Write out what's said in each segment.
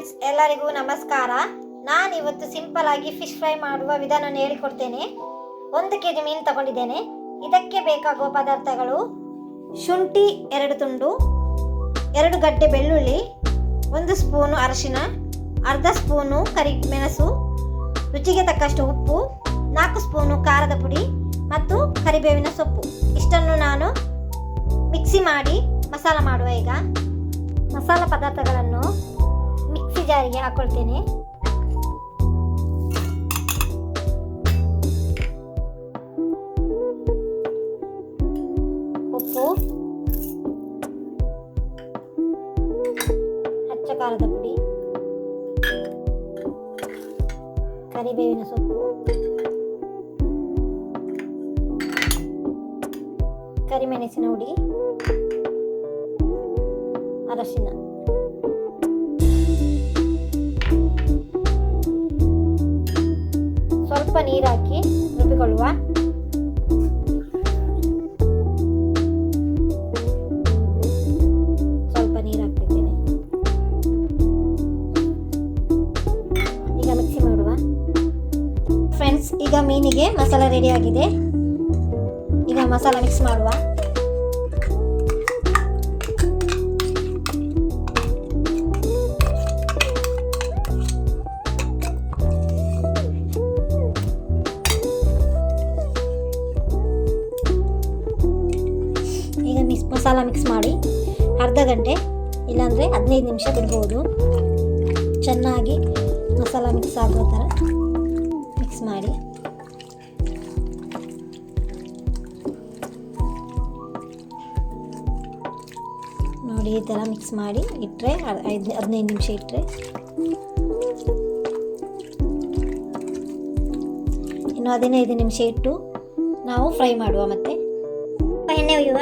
Friends, ಎಲ್ಲರಿಗೂ ನಮಸ್ಕಾರ. ನಾನು ಇವತ್ತು ಸಿಂಪಲ್ ಆಗಿ ಫಿಶ್ ಫ್ರೈ ಮಾಡುವ ವಿಧಾನ ಹೇಳಿಕೊಡ್ತೇನೆ. ಒಂದು ಕೆ ಜಿ ಮೀನು ತಗೊಂಡಿದ್ದೇನೆ. ಇದಕ್ಕೆ ಬೇಕಾಗುವ ಪದಾರ್ಥಗಳು ಶುಂಠಿ ಎರಡು ತುಂಡು ಎರಡು ಗಡ್ಡೆ ಬೆಳ್ಳುಳ್ಳಿ ಒಂದು ಸ್ಪೂನು ಅರಶಿನ ಅರ್ಧ ಸ್ಪೂನು ಕರಿ ಮೆಣಸು ರುಚಿಗೆ ತಕ್ಕಷ್ಟು ಉಪ್ಪು ನಾಲ್ಕು ಸ್ಪೂನು ಖಾರದ ಪುಡಿ ಮತ್ತು ಕರಿಬೇವಿನ ಸೊಪ್ಪು. ಇಷ್ಟನ್ನು ನಾನು ಮಿಕ್ಸಿ ಮಾಡಿ ಮಸಾಲ ಮಾಡುವ ಈಗ. ಮಸಾಲ ಪದಾರ್ಥಗಳನ್ನು ಮಿಕ್ಸಿ ಜಾರಿಗೆ ಹಾಕೊಳ್ತೇನೆ. ಉಪ್ಪು. ಹಚ್ಚ ಖಾರದ ಪುಡಿ. ಕರಿಬೇವಿನ ಸೊಪ್ಪು. ಕರಿಮೆಣಸಿನ ಹುಡಿ. ಅರಶಿನ. ಸ್ವಲ್ಪ ನೀರು ಹಾಕಿ ರುಬ್ಬಿಕೊಳ್ಳುವ. ಸ್ವಲ್ಪ ನೀರು ಹಾಕ್ತಿದ್ದೇನೆ ಈಗ ಮಿಕ್ಸಿ ಮಾಡುವ. ಫ್ರೆಂಡ್ಸ್ ಈಗ ಮೀನಿಗೆ ಮಸಾಲ ರೆಡಿ ಆಗಿದೆ. ಈಗ ಮಸಾಲ ಮಿಕ್ಸ್ ಮಾಡುವ. ಮಿಕ್ಸ್ ಮಸಾಲ ಮಿಕ್ಸ್ ಮಾಡಿ ಅರ್ಧ ಗಂಟೆ, ಇಲ್ಲಾಂದರೆ ಹದಿನೈದು ನಿಮಿಷ ಬಿಡ್ಬೋದು. ಚೆನ್ನಾಗಿ ಮಸಾಲ ಮಿಕ್ಸ್ ಆಗೋ ಥರ ಮಿಕ್ಸ್ ಮಾಡಿ. ನೋಡಿ, ಈ ಥರ ಮಿಕ್ಸ್ ಮಾಡಿ ಇಟ್ಟರೆ ಐದು ಹದಿನೈದು ನಿಮಿಷ ಇಟ್ಟರೆ ಇನ್ನು ಹದಿನೈದು ನಿಮಿಷ ಇಟ್ಟು ನಾವು ಫ್ರೈ ಮಾಡುವ ಮತ್ತೆ. ಎಣ್ಣೆ ಒಯ್ಯುವ?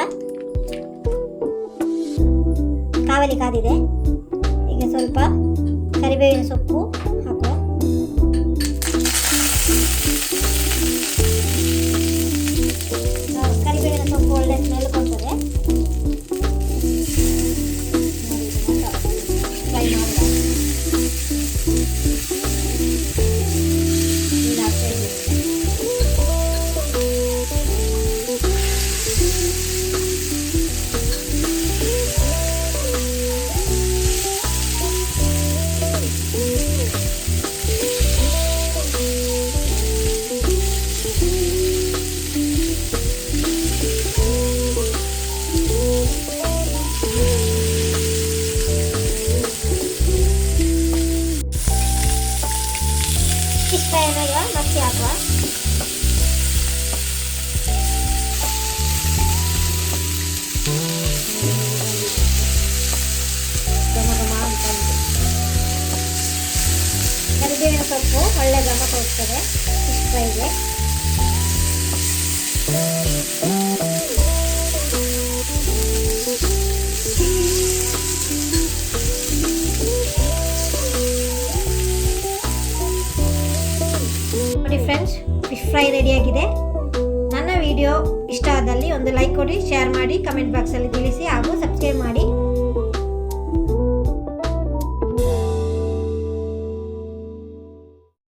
ಕಾದಿದೆ. ಈಗ ಸ್ವಲ್ಪ ಕರಿಬೇವಿನ ಸೊಪ್ಪು. Agora. ಹಾಕುವ. ಕರಿಬೇವಿನ ಸೊಪ್ಪು ಒಳ್ಳೆ ಘಮ ಕೊಡ್ತದೆ ಫಿಶ್ ಫ್ರೈ ರೆಡಿಯಾಗಿದೆ ನನ್ನ ವಿಡಿಯೋ ಇಷ್ಟ ಆದಲ್ಲಿ ಒಂದು ಲೈಕ್ ಕೊಡಿ ಶೇರ್ ಮಾಡಿ ಕಮೆಂಟ್ ಬಾಕ್ಸಲ್ಲಿ ತಿಳಿಸಿ ಹಾಗೂ